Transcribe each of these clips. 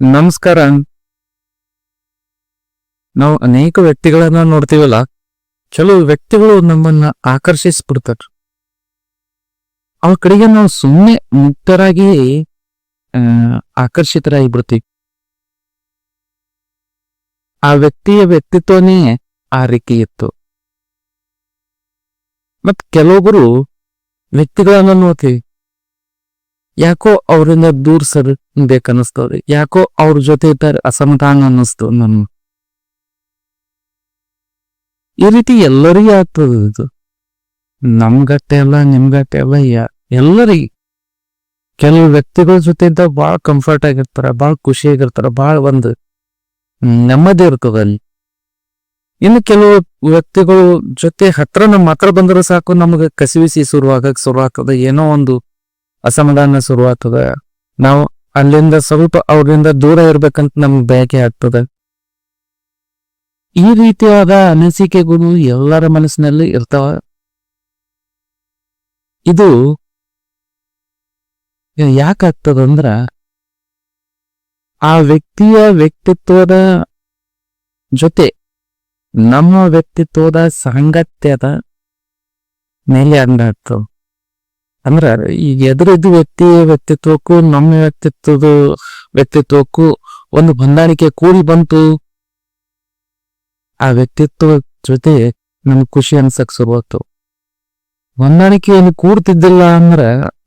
ನಮಸ್ಕಾರ. ನಾವು ಅನೇಕ ವ್ಯಕ್ತಿಗಳನ್ನ ನೋಡ್ತೀವಲ್ಲ ಕೆಲವು ವ್ಯಕ್ತಿಗಳು ನಮ್ಮನ್ನ ಆಕರ್ಷಿಸ್ಬಿಡ್ತಾರ. ಅವ್ರ ಕಡೆಗೆ ನಾವು ಸುಮ್ಮನೆ ಮುಕ್ತರಾಗಿ ಆಕರ್ಷಿತರಾಗಿ ಬಿಡ್ತೀವಿ ಆ ವ್ಯಕ್ತಿಯ ವ್ಯಕ್ತಿತ್ವನೇ ಆ ರೀತಿ ಇತ್ತು ಮತ್ ಕೆಲವೊಬ್ಬರು ವ್ಯಕ್ತಿಗಳನ್ನ ನೋಡ್ತೀವಿ. ಯಾಕೋ ಅವರಿಂದ ದೂರ ಸರ್ ಬೇಕನ್ನಿಸ್ತವ್ರಿ ಯಾಕೋ ಅವ್ರ ಜೊತೆ ಇದ್ದಾರೆ ಅಸಮಾಧಾನ ಅನ್ನಿಸ್ತು ನನ್ನ ಈ ರೀತಿ ಎಲ್ಲರಿಗೂ ಆಗ್ತದ ಇದು. ನಮ್ಗಟ್ಟೆ ಅಲ್ಲ ನಿಮ್ಗಟ್ಟೆ ಅಲ್ಲ ಎಲ್ಲರಿಗೆ. ಕೆಲವು ವ್ಯಕ್ತಿಗಳ ಜೊತೆ ಇದ್ದ ಬಾಳ ಕಂಫರ್ಟ್ ಆಗಿರ್ತಾರ ಬಾಳ ಖುಷಿಯಾಗಿರ್ತಾರ ಭಾಳ ಒಂದು ನೆಮ್ಮದಿ ಇರ್ತದ ಅಲ್ಲಿ. ಇನ್ನು ಕೆಲವು ವ್ಯಕ್ತಿಗಳು ಜೊತೆ ಹತ್ರ ನಮ್ಮ ಹತ್ರ ಬಂದ್ರೆ ಸಾಕು, ನಮಗೆ ಕಸಿವಿಸಿ ಶುರುವಾಗಕ್ ಶುರು ಆಗ್ತದ ಏನೋ ಒಂದು ಅಸಮಾಧಾನ ಶುರು ಆಗ್ತದ ನಾವು ಅಲ್ಲಿಂದ ಸ್ವಲ್ಪ ಅವರಿಂದ ದೂರ ಇರ್ಬೇಕಂತ ನಮ್ಗೆ ಬಯಕೆ ಆಗ್ತದ. ಈ ರೀತಿಯಾದ ಅನಿಸಿಕೆಗಳು ಎಲ್ಲರ ಮನಸ್ಸಿನಲ್ಲಿ ಇರ್ತಾವ. ಇದು ಯಾಕಾಗ್ತದಂದ್ರ ಆ ವ್ಯಕ್ತಿಯ ವ್ಯಕ್ತಿತ್ವದ ಜೊತೆ ನಮ್ಮ ವ್ಯಕ್ತಿತ್ವದ ಸಾಂಗತ್ಯದ ಮೇಲೆ ಅಂದಾಡ್ತವ ಅಂದ್ರ ಈಗ ಎದುರಿದ್ದ ವ್ಯಕ್ತಿ ವ್ಯಕ್ತಿತ್ವಕ್ಕೂ ನಮ್ಮ ವ್ಯಕ್ತಿತ್ವದ ವ್ಯಕ್ತಿತ್ವಕ್ಕೂ ಒಂದು ಹೊಂದಾಣಿಕೆ ಕೂಡಿ ಬಂತು. ಆ ವ್ಯಕ್ತಿತ್ವ ಜೊತೆ ನಮ್ಗೆ ಖುಷಿ ಅನ್ಸಕ್ ಶುರುವಾಯ್ತು ಹೊಂದಾಣಿಕೆ ಏನು ಕೂಡ್ತಿದ್ದಿಲ್ಲ ಅಂದ್ರ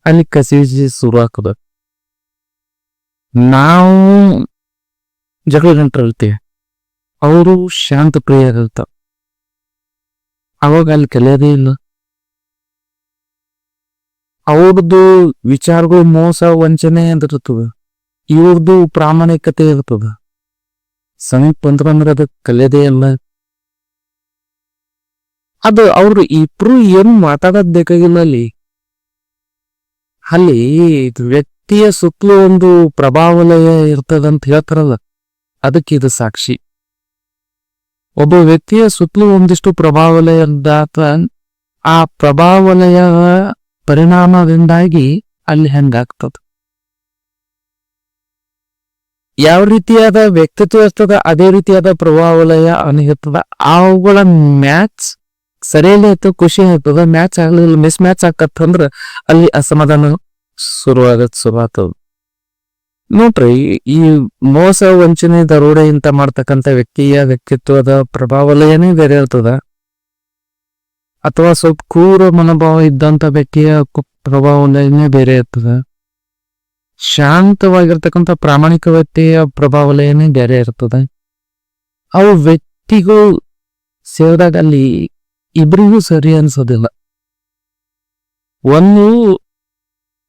ಅಲ್ಲಿ ಕಸಿವಿಸಿ ಶುರು ಆಗ್ತದ ನಾವು ಜಗಳ ಗಂಟರಿರ್ತೀವಿ ಅವರು ಶಾಂತ ಪ್ರಿಯರಿರ್ತಾವ ಅವಾಗ ಅಲ್ಲಿ ಕಲಿಯೋದೇ ಇಲ್ಲ. ಅವ್ರದ್ದು ವಿಚಾರಗಳು ಮೋಸ, ವಂಚನೆ ಅಂತ ಇರ್ತದ ಇವ್ರದ್ದು ಪ್ರಾಮಾಣಿಕತೆ ಇರ್ತದ. ಸಮೀಪ ಅಂದ್ರೆ ಅದ ಕಲಿಯದೇ ಇಲ್ಲ. ಅದು ಅವ್ರು ಇಬ್ರು ಏನು ಮಾತಾಡೋದ್ ಬೇಕಾಗಿಲ್ಲ ಅಲ್ಲಿ. ಅಲ್ಲಿ ವ್ಯಕ್ತಿಯ ಸುತ್ತಲೂ ಒಂದು ಪ್ರಭಾವಲಯ ಇರ್ತದಂತ ಹೇಳ್ತಾರಲ್ಲ, ಅದಕ್ಕೆ ಇದು ಸಾಕ್ಷಿ. ಒಬ್ಬ ವ್ಯಕ್ತಿಯ ಸುತ್ತಲೂ ಒಂದಿಷ್ಟು ಪ್ರಭಾವಲಯ ಇದ್ದಾಗ ಆ ಪ್ರಭಾವಲಯ ಪರಿಣಾಮದಿಂದಾಗಿ ಅಲ್ಲಿ ಹೆಂಗಾಗ್ತದ? ಯಾವ ರೀತಿಯಾದ ವ್ಯಕ್ತಿತ್ವ ಇರ್ತದ ಅದೇ ರೀತಿಯಾದ ಪ್ರಭಾವಲಯ ಅನಿರ್ತದ ಅವುಗಳ ಮ್ಯಾಚ್ ಸರಿಯಲ್ಲಿ ಆಯ್ತು ಖುಷಿ ಆಯ್ತದ ಮ್ಯಾಚ್ ಆಗ್ಲಿಲ್ಲ ಮಿಸ್ ಮ್ಯಾಚ್ ಆಕತ್ತಂದ್ರ ಅಲ್ಲಿ ಅಸಮಾಧಾನ ಶುರುವಾಗತ್ ಶುರುವಾಗ್ತದ. ನೋಡ್ರಿ, ಈ ಮೋಸ ವಂಚನೆ ದರೋಡೆ ಇಂತ ಮಾಡ್ತಕ್ಕಂಥ ವ್ಯಕ್ತಿಯ ವ್ಯಕ್ತಿತ್ವದ ಪ್ರಭಾವಲಯನೇ ಬೇರೆ ಇರ್ತದ. ಅಥವಾ ಸ್ವಲ್ಪ ಕ್ರೂರ ಮನೋಭಾವ ಇದ್ದಂತ ವ್ಯಕ್ತಿಯ ಪ್ರಭಾವ ಪ್ರಭಾವಲಯನೇ ಬೇರೆ ಇರ್ತದೆ. ಶಾಂತವಾಗಿರ್ತಕ್ಕಂಥ ಪ್ರಾಮಾಣಿಕ ವ್ಯಕ್ತಿಯ ಪ್ರಭಾವಲಯನೇ ಬೇರೆ ಇರ್ತದೆ. ಅವು ವ್ಯಕ್ತಿಗೂ ಸೇರಿದಾಗ ಅಲ್ಲಿ ಇಬ್ಬರಿಗೂ ಸರಿ ಅನ್ಸೋದಿಲ್ಲ. ಒಂದು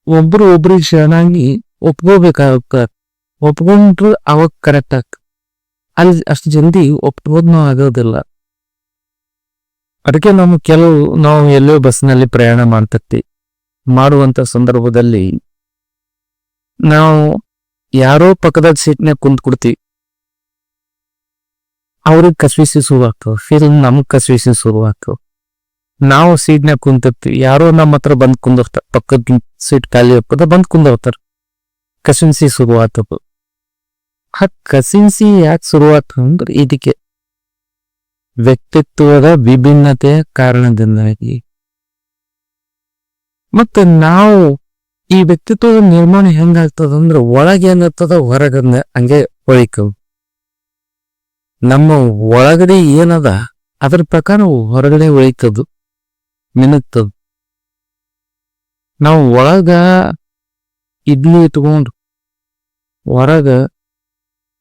ಒಬ್ರು ಒಬ್ರಿಗೆ ಶರಣಾಗಿ ಒಪ್ಕೋಬೇಕಾಗ ಒಪ್ಕೊಂಡ್ರು ಅವಾಗ ಕರೆಕ್ಟ್ ಆಗ ಅಲ್ಲಿ ಅಷ್ಟು ಜಲ್ದಿ ಒಪ್ಕೋದ್ನೂ ಆಗೋದಿಲ್ಲ. ಅದಕ್ಕೆ ನಾವು ಕೆಲವು ನಾವು ಎಲ್ಲೋ ಬಸ್ನಲ್ಲಿ ಪ್ರಯಾಣ ಮಾಡ್ತಿರ್ತೀವಿ ಮಾಡುವಂತ ಸಂದರ್ಭದಲ್ಲಿ ನಾವು ಯಾರೋ ಪಕ್ಕದ ಸೀಟ್ನಾಗ ಕುಂತ್ ಕೊಡ್ತೀವಿ. ಅವ್ರಿಗೆ ಕಸ್ವಿಸಿ ಶುರುವಾಗ್ತವೆ, ಫೀಲ್ ನಮ್ಗೆ ಕಸ್ವಿಸಿ ಶುರುವಾಗ್ತವೆ. ನಾವು ಸೀಟ್ನಾಗ ಕುಂತಿರ್ತೀವಿ, ಯಾರೋ ನಮ್ಮ ಹತ್ರ ಬಂದ್ ಕುಂದಿರ್ತಾರೆ ಪಕ್ಕದ ಸೀಟ್ ಖಾಲಿ ಹಾಕದ ಬಂದ್ ಕುಂದಿರ್ತಾರೆ. ಕಸಿನ್ಸಿ ಶುರುವಾತವ ಆ ಕಸಿನ್ಸಿ ಯಾಕೆ ಶುರುವಾತ ಅಂದ್ರೆ ಇದಕ್ಕೆ ವ್ಯಕ್ತಿತ್ವದ ವಿಭಿನ್ನತೆಯ ಕಾರಣದಿಂದಾಗಿ. ಮತ್ತೆ ನಾವು ಈ ವ್ಯಕ್ತಿತ್ವದ ನಿರ್ಮಾಣ ಹೆಂಗಾಗ್ತದಂದ್ರ ಒಳಗೆ ಏನಿರ್ತದ ಹೊರಗನ್ನ ಹಂಗೆ ಒಳಿಕವು ನಮ್ಮ ಒಳಗಡೆ ಏನದ, ಅದರ ಪ್ರಕಾರ ಹೊರಗಡೆ ಒಳಿತದು ಮಿನುಗ್ತದ. ನಾವು ಒಳಗ ಇಡ್ಲಿ ಇಟ್ಕೊಂಡು, ಹೊರಗ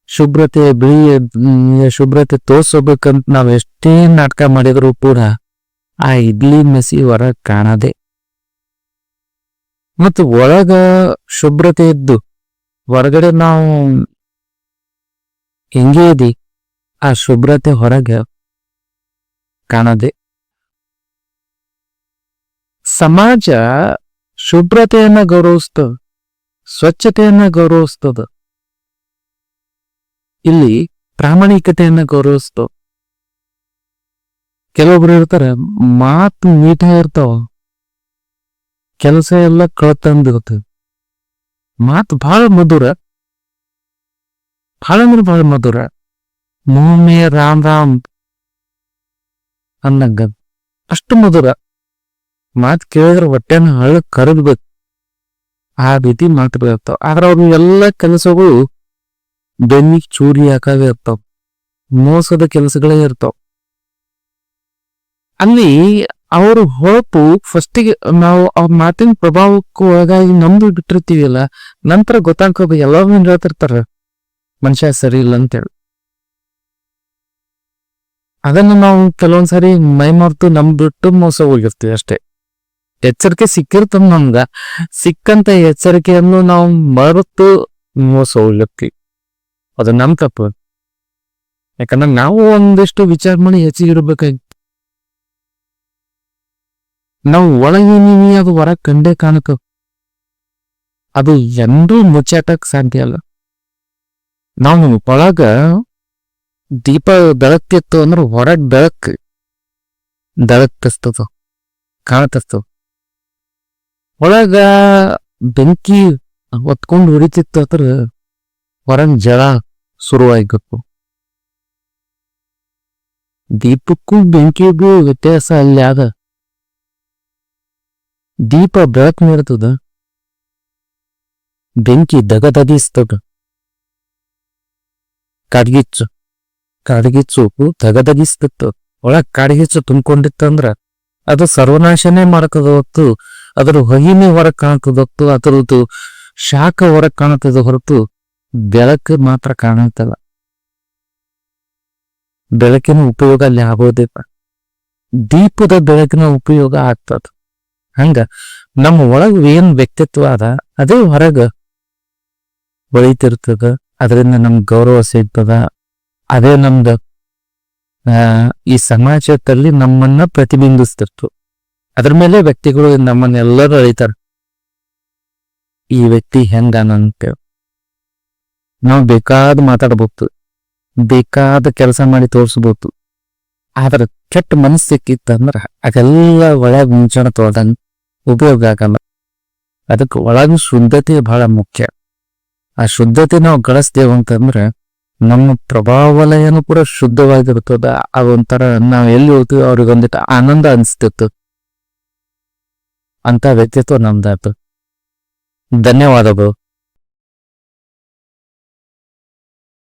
ಶುಭ್ರತೆ ಬಿಳಿ ಶುಭ್ರತೆ ತೋರ್ಸೋಬೇಕಂತ ನಾವ್ ಎಷ್ಟೇ ನಾಟಕ ಮಾಡಿದ್ರು ಕೂಡ ಆ ಇಡ್ಲಿ ಮೆಸಿ ಹೊರಗ್ ಕಾಣದೆ. ಮತ್ತು ಒಳಗ ಶುಭ್ರತೆ ಇದ್ದು ಹೊರಗಡೆ ನಾವು ಹೆಂಗೆ ಇದಿ ಆ ಶುಭ್ರತೆ ಹೊರಗೆ ಕಾಣದೆ. ಸಮಾಜ ಶುಭ್ರತೆಯನ್ನ ಗೌರವಿಸ್ತದ, ಸ್ವಚ್ಛತೆಯನ್ನ ಗೌರವಿಸ್ತದ. ಇಲ್ಲಿ ಪ್ರಾಮಾಣಿಕತೆಯನ್ನ ಗೌರವಿಸ್ತು. ಕೆಲವೊಬ್ರು ಇರ್ತಾರೆ ಮಾತು ನೀಟ ಇರ್ತಾವ. ಕೆಲಸ ಎಲ್ಲ ಕಳತಂದಿರುತ್ತೆ. ಮಾತು ಬಹಳ ಮಧುರ. ಬಹಳ ಅಂದ್ರೆ ಬಹಳ ಮಧುರ. ಮೋಮೆ, ರಾಮ್ ರಾಮ್ ಅನ್ನಂಗ. ಅಷ್ಟು ಮಧುರ. ಮಾತು ಕೇಳಿದ್ರೆ ಹೊಟ್ಟೆನ ಹಳ್ಳ ಕರಗ್ಬೇಕು. ಆ ರೀತಿ ಮಾತಾಡ್ತಾವ ಆದ್ರೆ ಅವ್ರ ಎಲ್ಲ ಕೆಲಸಗಳು ಬೆನ್ನಿಗೆ ಚೂರಿ ಹಾಕವೇ ಇರ್ತಾವ. ಮೋಸದ ಕೆಲಸಗಳೇ ಇರ್ತಾವ. ಅಲ್ಲಿ ಅವ್ರ ಹೊಳಪು ಫಸ್ಟಿಗೆ ನಾವು ಅವ್ರ ಮಾತಿನ ಪ್ರಭಾವಕ್ಕೂ ಒಳಗಾಗಿ ಬಿಟ್ಟಿರ್ತೀವಿ ಅಲ್ಲಾ ನಂತರ ಗೊತ್ತಾಗ್ಕೋಬೇಕು ಎಲ್ಲರೂ ಹೇಳ್ತಿರ್ತಾರ. ಮನುಷ್ಯ ಸರಿ ಇಲ್ಲ ಅಂತೇಳಿ. ಅದನ್ನ ನಾವು ಕೆಲವೊಂದ್ಸರಿ ಮೈ ಮರ್ತು ನಮ್ ಮೋಸ ಹೋಗಿರ್ತೀವಿ ಅಷ್ಟೇ. ಎಚ್ಚರಿಕೆ ಸಿಕ್ಕಿರ್ತದ ನಮ್ಗ. ಸಿಕ್ಕಂತ ಎಚ್ಚರಿಕೆಯನ್ನು ನಾವು ಮರೆತು ಮೋಸ ಹೋಗಿರ್ತೀವಿ. ಅದು ನಮ್ಮ ತಪ್ಪು. ಯಾಕಂದ್ರೆ ನಾವು ಒಂದಿಷ್ಟು ವಿಚಾರ ಮಾಡಿ ಹೆಚ್ಚಿಗೆ ಇರ್ಬೇಕಾಗಿ ನಾವು ಒಳಗೇನಿವಿ ಅದು ಹೊರ ಕಂಡೇ ಕಾಣಕ ಅದು ಎಂದೂ ಮುಚ್ಚಾಟಕ್ ಸಾಧ್ಯ ಅಲ್ಲ. ನಾವು ಒಳಗ ದೀಪ ಬೆಳಕಿತ್ತು ಅಂದ್ರೆ ಹೊರಗ್ ಬೆಳಕ್ ಬೆಳಕಿಸ್ತದ ಕಾಣತಿಸ್ತದ ಒಳಗ ಬೆಂಕಿ ಹೊತ್ಕೊಂಡು ಉರಿತಿತ್ತು ಅದ್ರ ಹೊರಗ್ ಜಳ ಶುರುವಾಗಿತ್ತು ದೀಪಕ್ಕೂ ಬೆಂಕಿಗೂ ವ್ಯತ್ಯಾಸ ಅಲ್ಲಿ ಆದ ದೀಪ ಬೆಳಕ್ ನೀಡ್ತದ ಬೆಂಕಿ ದಗದಗಿಸ್ತದ ಕಾಡ್ಗಿಚ್ಚು ಕಾಡ್ಗಿಚ್ಚು ದಗದಗಿಸ್ತಿತ್ತು ಒಳ ಕಾಡ್ಗಿಚ್ಚು ತುಂಬಿಕೊಂಡಿತ್ತಂದ್ರ ಅದು ಸರ್ವನಾಶನೇ ಮಾಡ್ತದ ಅದರ ಅದ್ರ ಹೊಗಿನೇ ಹೊರಗ್ ಕಾಣ್ತದ ಹೊತ್ತು ಅದರದ್ದು ಶಾಖ ಹೊರಗ್ ಕಾಣ್ತದ ಹೊರತು ಬೆಳಕು ಮಾತ್ರ ಕಾಣುತ್ತಲ್ಲ. ಬೆಳಕಿನ ಉಪಯೋಗ ಅಲ್ಲಿ ಆಗೋದಿಲ್ಲ ದೀಪದ ಬೆಳಕಿನ ಉಪಯೋಗ ಆಗ್ತದ. ಹಂಗ ನಮ್ಮ ಒಳಗ ಏನ್ ವ್ಯಕ್ತಿತ್ವ ಅದ, ಅದೇ ಹೊರಗ ಬೆಳಿತಿರ್ತದ. ಅದರಿಂದ ನಮ್ ಗೌರವ ಸಿಗ್ತದ. ಅದೇ ನಮ್ದು ಈ ಸಮಾಜದಲ್ಲಿ ನಮ್ಮನ್ನ ಪ್ರತಿಬಿಂಬಿಸ್ತಿರ್ತು ಅದ್ರ ಮೇಲೆ ವ್ಯಕ್ತಿಗಳು ನಮ್ಮನ್ನೆಲ್ಲರೂ ಅಳಿತಾರ. ಈ ವ್ಯಕ್ತಿ ಹೆಂಗ ಹೆಂಗನಂತ ನಾವು ಬೇಕಾದ ಮಾತಾಡಬಹುದು ಬೇಕಾದ ಕೆಲಸ ಮಾಡಿ ತೋರಿಸ್ಬೋದು. ಆದ್ರೆ ಕೆಟ್ಟ ಮನಸ್ಸು ಸಿಕ್ಕಿತ್ತಂದ್ರ ಅದೆಲ್ಲ ಒಳಗ ಮುಂಚಣ ತೊಳ್ದಂಗ ಉಪಯೋಗ ಆಗಲ್ಲ. ಅದಕ್ಕೆ ಒಳಗ ಶುದ್ಧತೆ ಬಹಳ ಮುಖ್ಯ. ಆ ಶುದ್ಧತೆ ನಾವು ಗಳಿಸ್ತೇವೆ ಅಂತಂದ್ರ ನಮ್ಮ ಪ್ರಭಾವಲಯನು ಕೂಡ ಶುದ್ಧವಾಗಿರ್ತದ. ಅದೊಂಥರ ನಾವ್ ಎಲ್ಲಿ ಹೋಗ್ತೀವಿ ಅವ್ರಿಗೆ ಒಂದಿಟ್ಟು ಆನಂದ ಅನಿಸ್ತಿತ್ತು. ಅಂತ ವ್ಯಕ್ತಿತ್ವ ನಮ್ದಾಯ್ತು. ಧನ್ಯವಾದಗಳು.